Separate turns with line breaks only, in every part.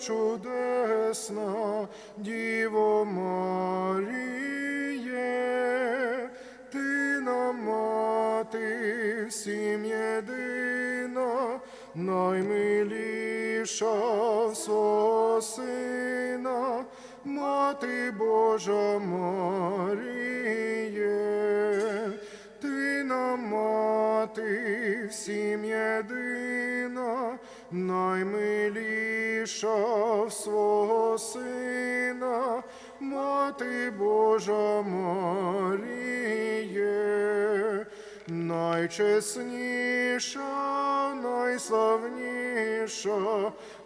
чудесна, Діво Маріє, ти нам мати всім єдина, наймиліша свого сина, мати Божа Маріє, ти нам мати всім єдина, наймиліша в свого сина, мати Божа Маріє, найчесніша, найславніша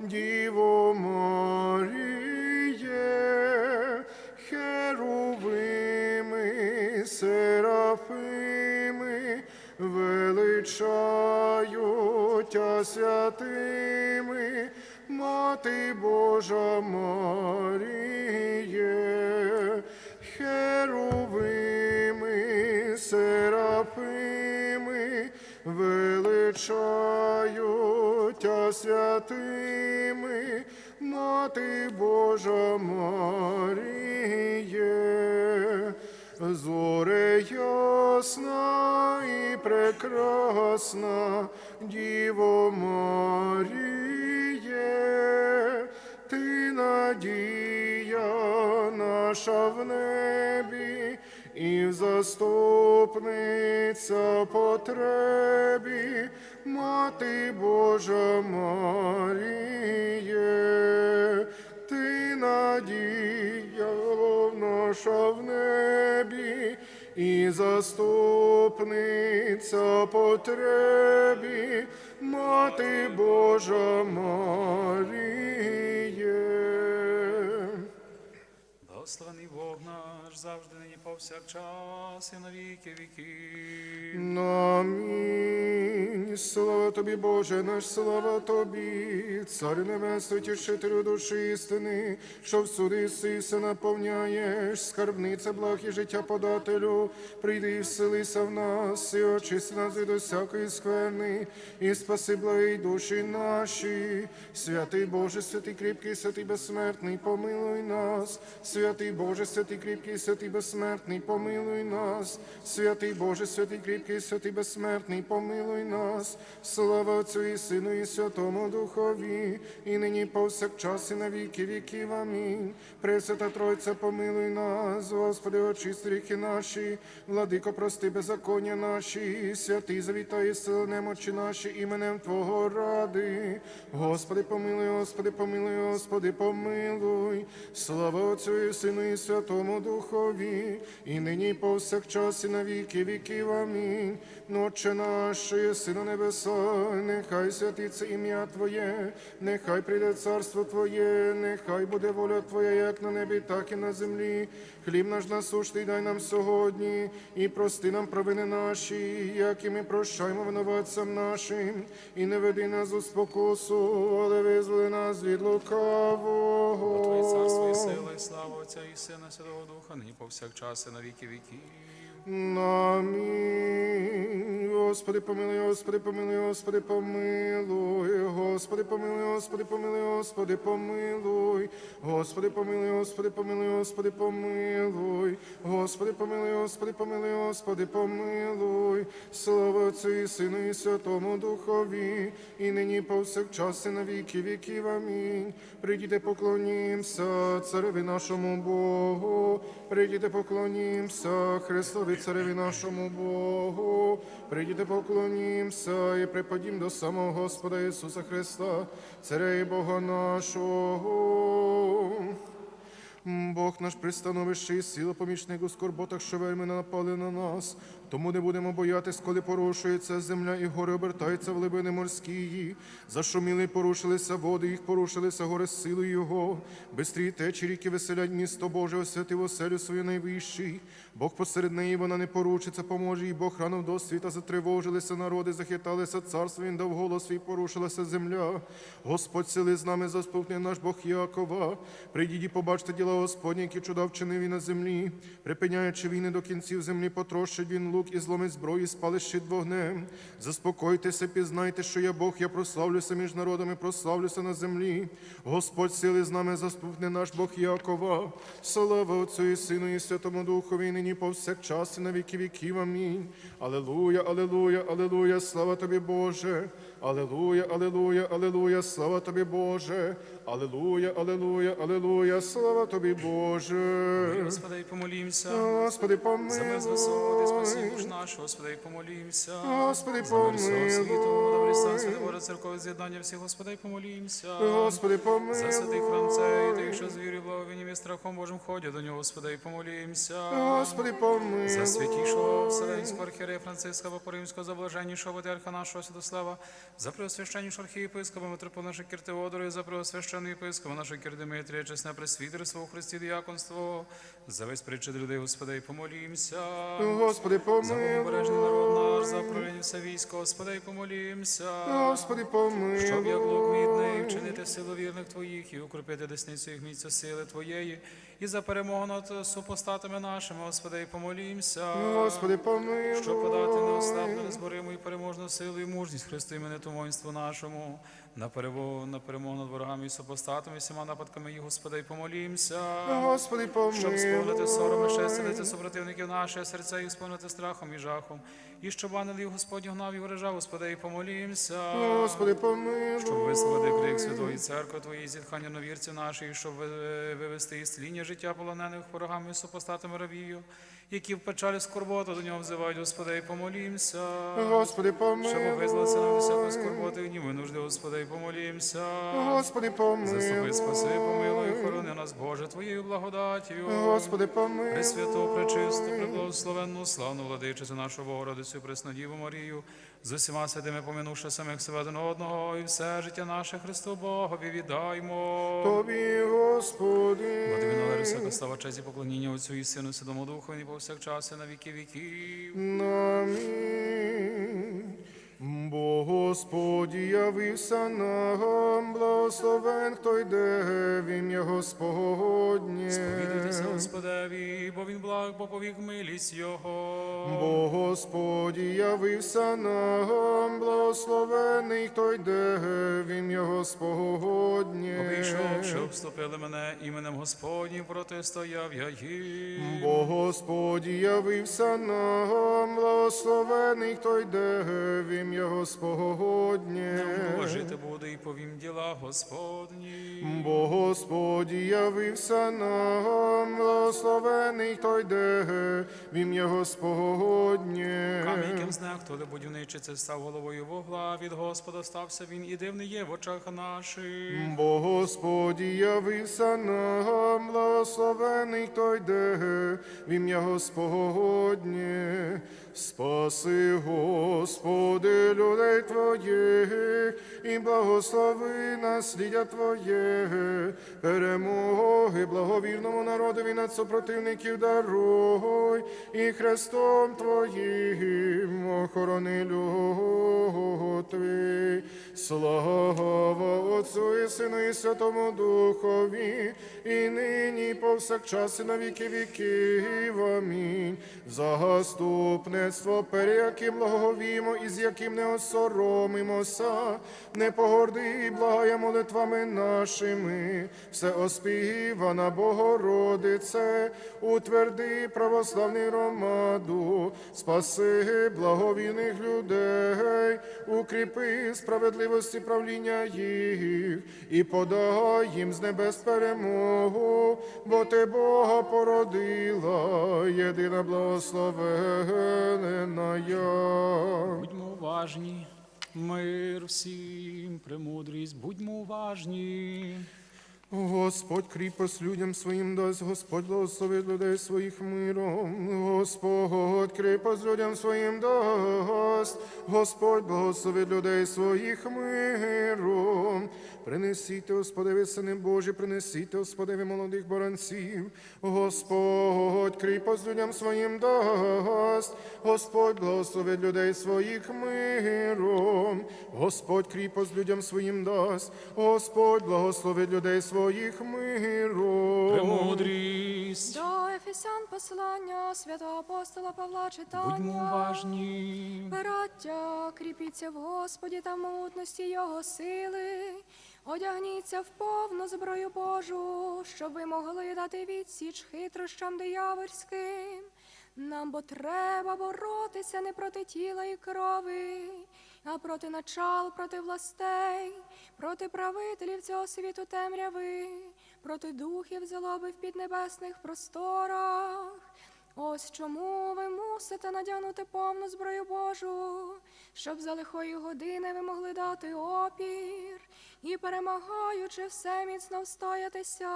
Діво Маріє, херовими, серафими, величають святими, Мати Божа Маріє, херовими, серафими, величають святими, Мати Божа Маріє, зоре ясна і прекрасна, Діво Маріє, ти надія наша в небі, і заступниця потребі, Мати Божа Маріє, ти надія наша в небі, і заступниця потребі, Мати Божа Маріє.
Благословений Бог наш завжди нині повсякчас і на віки віків.
Амінь. Слава тобі, Боже наш, слава тобі, Цар небесний, тішителю душі істини, що всюди сиси наповняєш, скарбниця благ і життя подателю, прийди і вселися в нас, і очисти нас від усякої скверни, і спаси благі душі наші. Святий Боже, святий кріпкий, святий безсмертний, помилуй нас. Святий Боже, святий кріпкий, святий безсмертний, помилуй нас. Святий Боже, святий кріпкий, святий безсмертний, помилуй нас. Слава Отцю і Сину, і Святому Духові, і нині повсякчас, і на віки віків. Амінь. Пресвята Тройця, помилуй нас, Господи, очисти ріхи наші, владико, прости беззаконня наші, святий завітай, сили немочі наші, іменем Твого ради. Господи, помилуй, Господи, помилуй, Господи, помилуй. Слава Отцю і Сину, і Святому Духові, і нині повсякчас, і на віки віків. Амінь. Отче наш, Сину небеса, нехай святиться ім'я Твоє, нехай прийде царство Твоє, нехай буде воля Твоя, як на небі, так і на землі. Хліб наш насущний дай нам сьогодні, і прости нам провини наші, як і ми прощаємо винуватцям нашим, і не веди нас у спокусу, але визволи нас від лукавого.
Твоє царство і сила, і слава Отця і Сина, Святого Духа, нині повсякчас і на віки віків.
Амінь. Господи, помилуй, Господи, помилуй, Господи, помилуй, Господи, помилуй, Господи, помилуй, Господи, помилуй, Господи, помилуй, Господи, помилуй, Господи, помилуй, Господи, помилуй, Господи, помилуй, Господи, помилуй, слава Отцю Сину, і Святому Духові, і нині повсякчас, і на віки віків. Амінь. Прийдіте, поклонімся цареві нашому Богу, прийдіте, поклонімся Христові цареві нашому Богу, прийдіте, поклонімся і припадім до самого Господа Ісуса Христа, царя і Бога нашого. Бог наш пристановище і сила помічник у скорботах, що вельми напали на нас. Тому не будемо боятись, коли порушується земля і гори обертаються в глибини морські. Зашуміли, порушилися води, їх порушилися гори з силою Його. Бистрі течі ріки веселять місто Боже, освятив оселю свою найвищий. Бог посеред неї вона не порушиться, поможе, і Бог рано до світа затривожилися народи, захиталися царство, він дав голос свій, порушилася земля. Господь сили з нами заступний наш Бог Якова. Прийдіть і побачте діла Господні, які чуда вчинив він на землі, припиняючи війни до кінців землі, потрощить він лук лук і зломить зброю, і вогнем. Заспокойтеся, пізнайте, що я Бог, я прославлюся між народами, прославлюся на землі. Господь сили з нами заступне наш Бог Якова. Слава Отцю і Сину, і Святому Духові, і нині повсякчас, і на віки віків. Амінь. Алелуя, алелуя, алелуя, слава тобі, Боже. Алелуя, алелуя, алелуя, слава тобі, Боже. Алелуя, алелуя, алелуя, слава тобі, Боже.
Господи, помолімся.
Господи,
За мир з спаси
помилуй.
душ наш, Господи, помолімся.
Господи,
За мир світу, добрий стан,
помилуй.
святе Боже, церкове з'єднання всіх, Господи, помолімся.
Господи,
За святий храм цей, тих, що з вірою, благовінням і страхом Божим ходять до нього, Господи, помолімся.
Господи, помилуй.
За святішого Вселенського архієрея Франциска Вапоримського, за блаженнішого патріарха нашого Святослава, за преосвященнішого архієпископа митрополита нашого Киртеодора, і за преосвященного єпископа нашого Кирдимитрія, чесне пресвітерство у Христі діяконство, за весь причет людей, Господи, помолімся.
Господи,
За обережний народ наш, за правління все військо, Господи, помолімся.
Господи, помилуй.
Щоб як лук мідний вчинити силу вірних Твоїх і укріпити десницю їх місця сили Твоєї, і за перемогу над супостатами нашими, Господи, і помолімся.
Господи, помилуй.
Щоб подати неослабну, незбориму і переможну силу і мужність Христу імениту воїнству нашому, на перемогу, на перемогу над ворогами і супостатами, всіма нападками їх, Господи, і помолімся.
Господи,
Щоб сповнити
помилуй.
сором і щастя супротивників наших, серця їх сповнити страхом і жахом, і щоб ангелів Господь гнав і вражав, Господи, і помолімся.
Господи, помилуй.
Щоб висловити крик Святої Церкви Твої, зітхання новірців наших, щоб ви- вивести із тління життя полонених ворогами і супостатами рабів, які в печалі скорботу до нього взивають, Господи, і помолімся.
Господи,
Щоб
помилуй.
визволитися нам від всякої скорботи і і нужди, Господи, і помолімся.
Господи,
Заступи,
помилуй.
спаси, помилуй, охорони нас, Боже, Твоєю благодаттю.
Господи, помилуй.
Пресвяту, пречисту, преблагословенну, славну владичицю нашу Богородицю, Преснодіву Марію, з усіма святими поминувши самих себе один одного, і все життя наше Христу Богові віддаймо.
Тобі, Господи.
Владимир Налариса, слава честь і поклоніння Отцю і Сину, Святому Духу, і повсякчас, і на віки віків.
Амінь. Бо Господь явився нам, благословен, хто йде в ім'я Господнє.
Повідуйтеся Господеві, бо він благ, бо повік милість Його.
Бо Господь явився нам, благословений, хто йде в ім'я Господнє.
Обійшов, що обступили мене іменем Господнім, протистояв я їм.
Бо Господь явився нам, благословений, хто йде в ім'я Господнє.
Жити буду і повім діла Господні.
Бо Господь явився нам, благословений, хто йде в ім'я Господнє.
Камінь, яким знехтували будівничиці, став головою вогла, від Господа стався він, і дивний є в очах наших.
Бо Господь явився нам, благословений, той де, в ім'я Господнє. Спаси, Господи, людей Твоїх, і благослови наслідя Твоє, перемоги благовірному народові над супротивників даруй, і Христом Твоїм охорони Твій. Слава Отцу і Сину і Святому Духові, і нині, і повсякчас, і на віки віків. Амінь. Заступництво, перед яким благовімо і з яким не осоромимося, не погорди, благає молитвами нашими, все оспівана Богородице, утверди православний громаду, спаси благовійних людей, укріпи справедливості правління їх і подай їм з небес перемогу, бо ти Бога породила, єдина благословена я.
Будьмо уважні, мир всім, премудрість, будьмо уважні.
Господь кріпость людям своїм дасть, Господь благословить людей своїх миром. Господь кріпость людям своїм дасть, Господь благословить людей своїх миром. Принесіть, Господеві, сини Божі, принесіть, Господеві, молодих баранців. Господь кріпость людям своїм дасть, Господь благословить людей своїх миром. Господь кріпость людям своїм дасть, Господь благословить людей своїх миром.
Премудрість.
До Ефесян послання святого апостола Павла читання.
Будьмо уважні.
Браття, кріпіться в Господі та мутності Його сили. Одягніться в повну зброю Божу, щоб ви могли дати відсіч хитрощам диявольським. Нам бо треба боротися не проти тіла і крови, а проти начал, проти властей, проти правителів цього світу темряви, проти духів злоби в піднебесних просторах. Ось чому ви мусите надягнути повну зброю Божу, щоб за лихої години ви могли дати опір і, перемагаючи все міцно встоятися.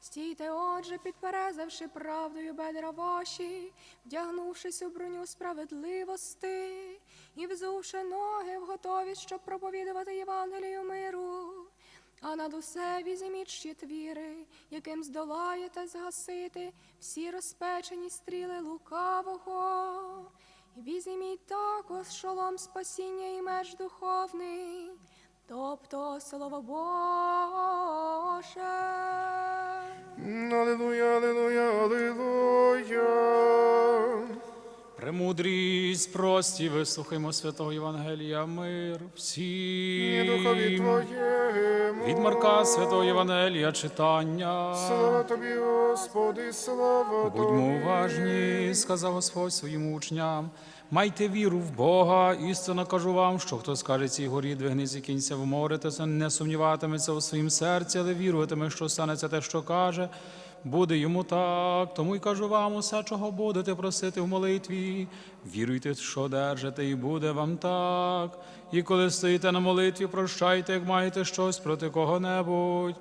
Стійте, отже, підперезавши правдою бедра ваші, вдягнувшись у броню справедливости і взувши ноги в готовість, щоб проповідувати Євангелію миру. А над усе візьміть щит віри, яким здолаєте згасити всі розпечені стріли лукавого. І Візьміть також шолом спасіння і меч духовний, тобто слово Боже.
Аллилуйя, аллилуйя, аллилуйя.
Премудрість, прості, вислухаймо святого Євангелія, мир
І
всім.
духові Твоєму.
Від Марка святого Євангелія читання.
Слава Тобі, Господи, слава Тобі.
Будьмо уважні, сказав Господь своїм учням. Майте віру в Бога, істинно кажу вам, що хто скаже цій горі, двигнися кінця в море, то не сумніватиметься у своїм серці, але віруватиме, що станеться те, що каже. Буде йому так, тому й кажу вам усе, чого будете просити в молитві. Віруйте, що держите, і буде вам так. І коли стоїте на молитві, прощайте, як маєте щось проти кого-небудь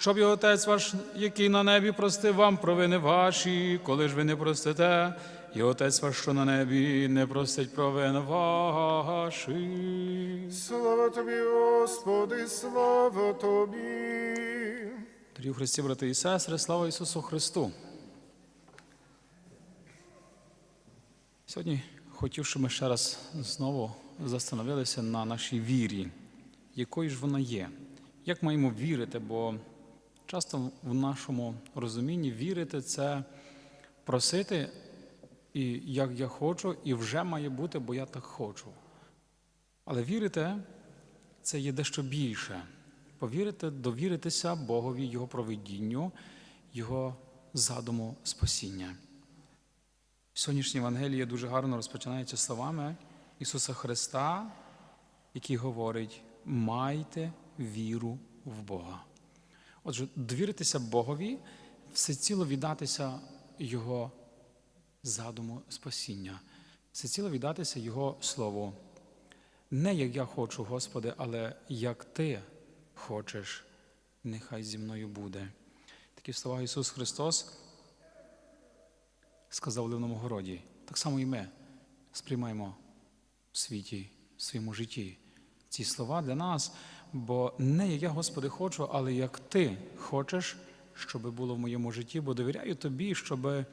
щоб і Отець ваш, який на небі, простив вам провини ваші, коли ж ви не простите, і Отець ваш, що на небі, не простить провин ваші.
Слава Тобі, Господи, слава Тобі.
Дорогі Христі, брати і сестри, слава Ісусу Христу. Сьогодні хотів, щоб ми ще раз знову застановилися на нашій вірі, якою ж вона є. Як маємо вірити, бо часто в нашому розумінні вірити це просити, і як я хочу, і вже має бути, бо я так хочу. Але вірити це є дещо більше. Повірити, довіритися Богові, Його провидінню, Його задуму спасіння. Сьогоднішнє Євангеліє дуже гарно розпочинається словами Ісуса Христа, який говорить: майте віру в Бога. Отже, довіритися Богові, всеціло віддатися Його задуму спасіння, всеціло віддатися Його Слову. Не як я хочу, Господи, але як Ти хочеш, нехай зі мною буде. Такі слова Ісус Христос сказав в Ливному городі. Так само і ми сприймаємо в світі, в своєму житті ці слова для нас, бо не як я, Господи, хочу, але як Ти хочеш, щоб було в моєму житті, бо довіряю Тобі, щоб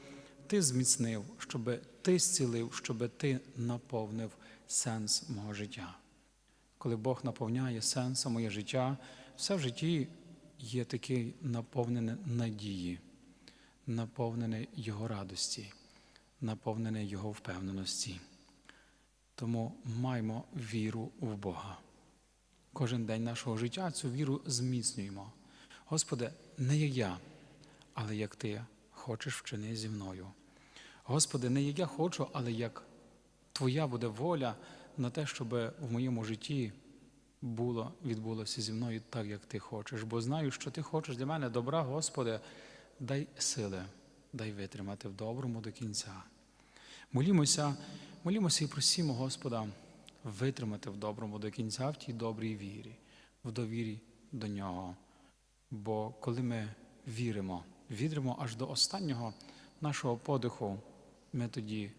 Ти зміцнив, щоб Ти зцілив, щоб Ти наповнив сенс мого життя. Коли Бог наповняє сенсом моє життя, все в житті є таке наповнене надії, наповнене Його радості, наповнене Його впевненості. Тому маємо віру в Бога. Кожен день нашого життя цю віру зміцнюємо. Господи, не як я, але як Ти хочеш вчини зі мною. Господи, не як я хочу, але як Твоя буде воля на те, щоб в моєму житті було, відбулося зі мною так, як Ти хочеш. Бо знаю, що Ти хочеш для мене добра, Господи, дай сили, дай витримати в доброму до кінця. Молімося, молімося і просімо Господа витримати в доброму до кінця в тій добрій вірі, в довірі до Нього. Бо коли ми віримо, віримо аж до останнього нашого подиху, ми тоді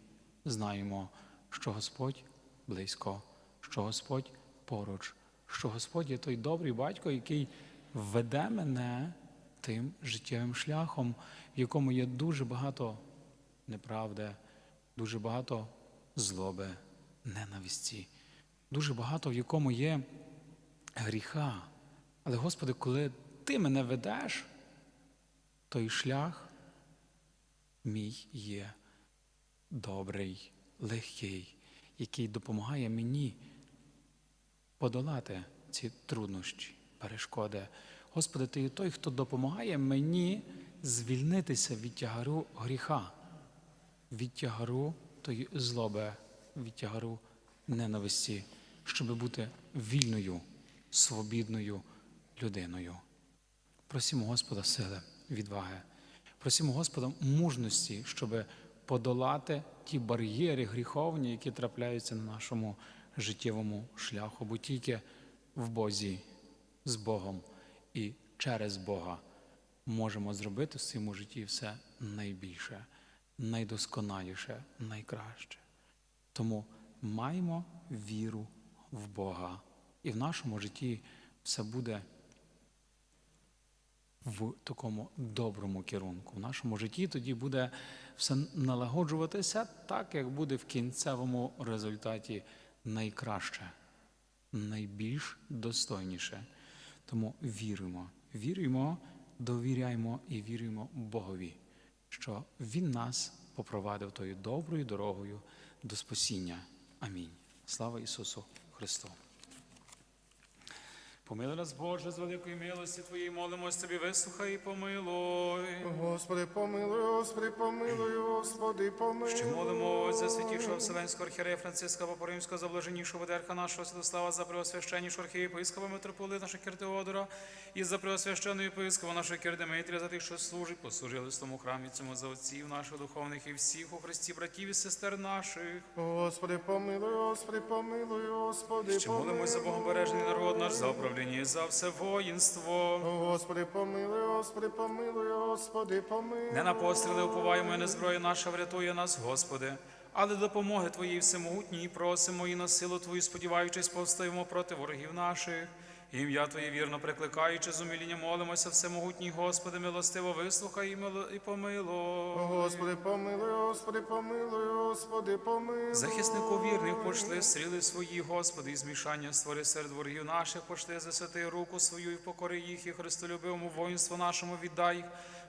знаємо, що Господь близько, що Господь поруч, що Господь є той добрий батько, який веде мене тим життєвим шляхом, в якому є дуже багато неправди, дуже багато злоби, ненависті, дуже багато, в якому є гріха. Але, Господи, коли Ти мене ведеш, той шлях мій є добрий, легкий, який допомагає мені подолати ці труднощі, перешкоди. Господи, Ти є той, хто допомагає мені звільнитися від тягару гріха, від тягару тої злоби, від тягару ненависті, щоб бути вільною, свобідною людиною. Просимо Господа сили, відваги. Просимо Господа мужності, щоб подолати ті бар'єри гріховні, які трапляються на нашому життєвому шляху, бо тільки в Бозі, з Богом і через Бога можемо зробити в своєму житті все найбільше, найдосконаліше, найкраще. Тому маємо віру в Бога, і в нашому житті все буде в такому доброму керунку. В нашому житті тоді буде все налагоджуватися так, як буде в кінцевому результаті найкраще, найбільш достойніше. Тому віруємо, віруємо, довіряємо і віруємо Богові, що Він нас попровадив тою доброю дорогою до спасіння. Амінь. Слава Ісусу Христу! Помилуй нас, Боже, з великої милості Твоєї молимось Тобі, вислухай і помилуй.
Господи, помилуй, Господи, помилуй, Господи, помилуй.
Ще молимо за святішого Вселенського архієрея Франциска Попоримського, за блаженнішого Ведерка нашого Святослава, за преосвященнішого архієпископа митрополита нашого Киртеодора, і за преосвященного єпископа нашого Кирдемитрія, за тих, що служить, послужили в тому храмі цьому за отців наших духовних і всіх у Христі, братів і сестер наших.
Господи, помилуй, Господи, помилуй, Господи,
Ще молимось за Богобережний народ наш, за управління за все воїнство.
Господи, помилуй, Господи, помилуй, Господи, помилуй.
Не на постріли уповаємо, і не зброя наша врятує нас, Господи. Але допомоги Твоїй всемогутній просимо і на силу Твою, сподіваючись, повстаємо проти ворогів наших. Ім'я Твоє вірно прикликаючи з уміління молимося, всемогутній Господи, милостиво вислухай і, мило, і помилуй.
Господи, помилуй, Господи, помилуй, Господи, помилуй.
Захиснику вірних пошли стріли свої, Господи, і змішання створи серед ворогів наших, пошли засвяти руку свою і покори їх, і Христолюбивому воїнству нашому віддай їх.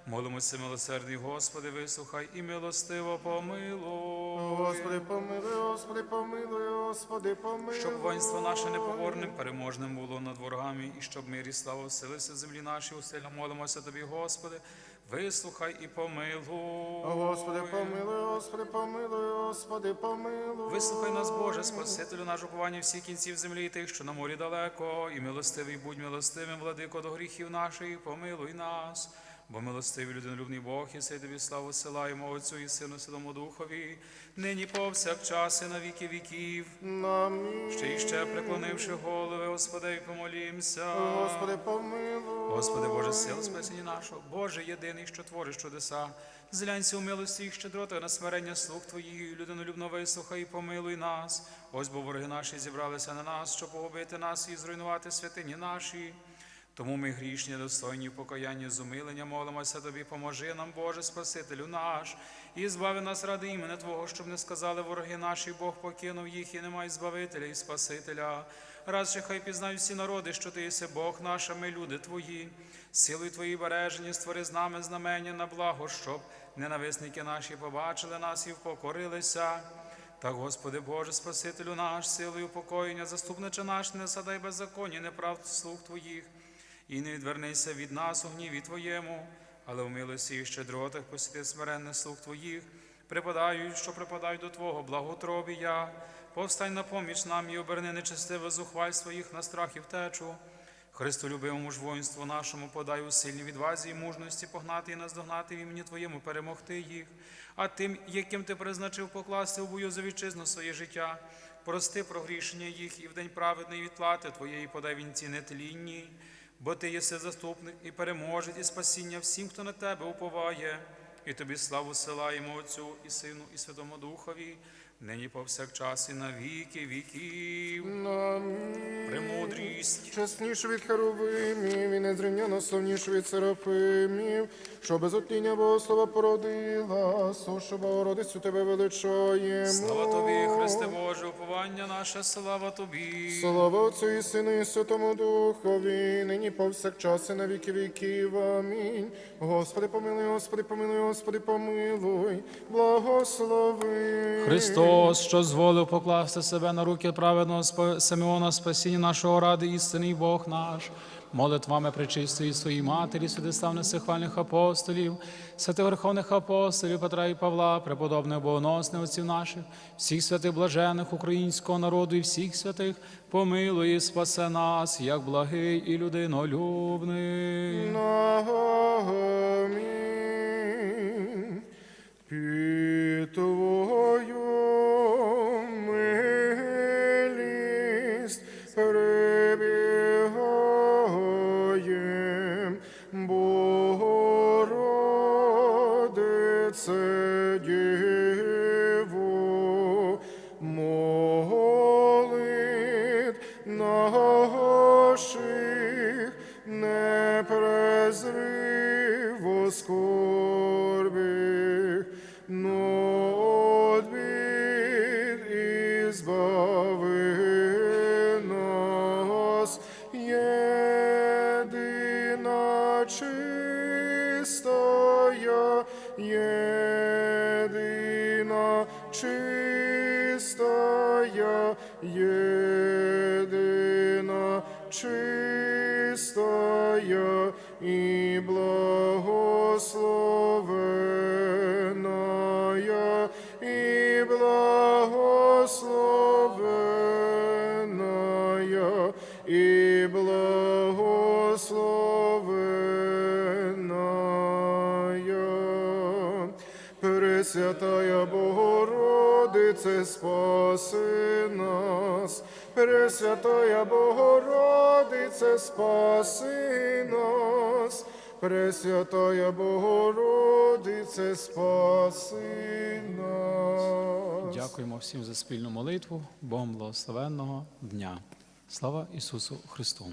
Молимося, милосердний Господи, вислухай і милостиво помилуй.
Господи, помилуй, Господи, помилуй, Господи, помилуй.
Щоб воїнство наше непоборним, переможним було над ворогами, і щоб мир і слава вселися в землі наші, усильно молимося Тобі, Господи, вислухай і помилуй.
Господи, помилуй, Господи, помилуй, Господи, помилуй.
Вислухай нас, Боже, Спасителю наш уповання всіх кінців землі, і тих, що на морі далеко, і милостивий будь милостивим, владико до гріхів наших, помилуй нас. Бо милостивий людинолюбний Бог, і сей тобі славу силаємо Отцю і Сину Святому Духові, нині повсякчас і на віки віків.
Амінь.
Ще і ще преклонивши голови, Господи, помолімся.
Господи, помилуй.
Господи Боже, сил спасіння нашого, Боже єдиний, що твориш чудеса, зглянься у милості і щедроти на смирення слуг Твоїх, людинолюбно вислухай і помилуй нас. Ось бо вороги наші зібралися на нас, щоб погубити нас і зруйнувати святині наші. Тому ми грішні, достойні в покаянні з умилення, молимося Тобі, поможи нам, Боже, Спасителю наш, і збави нас ради імени Твого, щоб не сказали вороги наші, Бог покинув їх і немає збавителя і Спасителя. Раз ще хай пізнають всі народи, що ти єси Бог наш, а ми люди Твої. Силою Твої бережені, створи з нами знамення на благо, щоб ненависники наші побачили нас і впокорилися. Так, Господи Боже, Спасителю наш, силою покоєння, заступниче наш, не садай беззаконні, неправд слуг Твоїх, і не відвернися від нас у гніві Твоєму, але в милості і щедротах посіти смиренних слуг Твоїх, припадають, що припадають до Твого благотробія. Повстань на поміч нам і оберни нечестиве зухвальство їх на страх і втечу. Христолюбивому ж воїнству нашому подай у сильній відвазі і мужності погнати і наздогнати в імені Твоєму перемогти їх, а тим, яким ти призначив покласти у бою за вітчизну своє життя, прости прогрішення їх і в день праведної відплати Твоєї подай вінці нетлінні, бо Ти єси заступник і переможець, і спасіння всім, хто на тебе уповає, і тобі славу силаємо Отцю і Сину, і Святому Духові, нині повсякчас і на віки віків. Премудрість.
Чесніш від херовимів і незрівняно славніш від серафимів, що без отління Богослова породила, сушу Богородицю тебе величаємо.
Слава тобі, Христе Боже, уповання наше, слава тобі.
Слава Отцю і Сину і Святому Духові, нині повсякчас і на віки віків. Амінь. Господи, помилуй, Господи, помилуй, Господи, помилуй, благослови.
Христос, що зволив покласти себе на руки праведного Симеона, спасіння нашого ради, істинний Бог наш, молитвами причистої своїй матері, святи славних сихвальних апостолів, святих верховних апостолів Петра і Павла, преподобних богоносних отців наших, всіх святих блажених українського народу і всіх святих, помилуй спасе нас, як благий і людинолюбний.
Амінь. Під Пресвятая Богородице, спаси нас, Пресвятая Богородице, спаси нас, Пресвятая Богородице, спаси нас.
Дякуємо всім за спільну молитву, Богом благословенного дня. Слава Ісусу Христу!